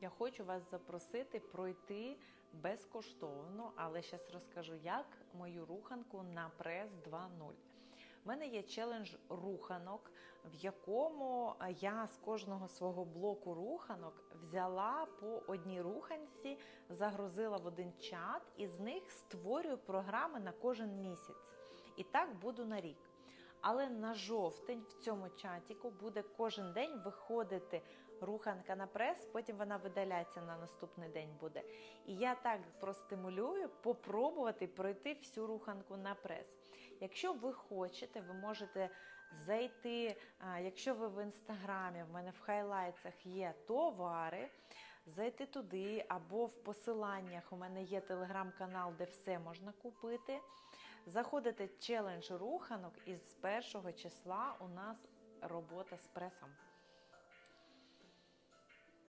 я хочу вас запросити пройти безкоштовно, але зараз розкажу, як мою руханку на прес 2.0. У мене є челендж руханок, в якому я з кожного свого блоку руханок взяла по одній руханці, загрузила в один чат і з них створюю програми на кожен місяць. І так буду на рік. Але на жовтень в цьому чатіку буде кожен день виходити руханка на прес, потім вона видаляться на наступний день буде. І я так простимулюю попробувати пройти всю руханку на прес. Якщо ви хочете, ви можете зайти, якщо ви в інстаграмі, в мене в хайлайтсах є товари. Зайти туди або в посиланнях. У мене є телеграм-канал, де все можна купити. Заходите челендж руханок, і з першого числа у нас робота з пресом.